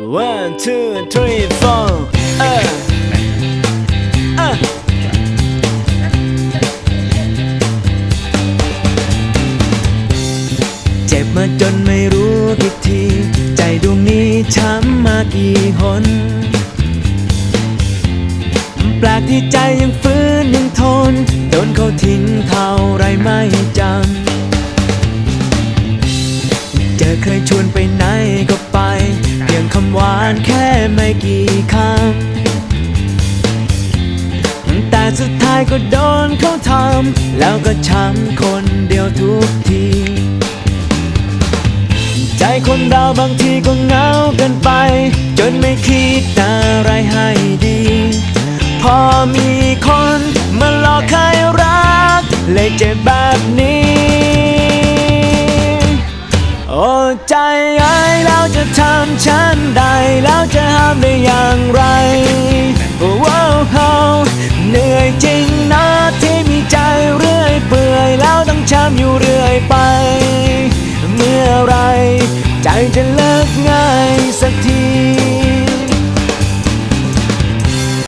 One, two, three, four. Uh. Uh. เจ็บมาจนไม่รู้กี่ที ใจดวงนี้ช้ำมากี่หนแปลกที่ใจยังฟื้นยังทนโดนเขาทิ้งเท่าไรไม่จำเจอเคยชวนไปไหนก็านแค่ไม่กี่คำแต่สุดท้ายก็โดนเขาทำแล้วก็ช้ำคนเดียวทุกที ใจคนเราบางทีก็เหงาเกินไป จนไม่คิดอะไรให้ดี พอมีคนมาหลอกให้รัก เลยเจ็บแบบนี้ โอ้ใจไอ้แล้วจะทำฉันได้ แล้วจะห้ามได้อย่างไรว้าวเเหนื่อยจริงนะที่มีใจเรื่อยเปื่อยแล้วต้องช้ำอยู่เรื่อยไป เมื่อไรใจจะเลิกง่าย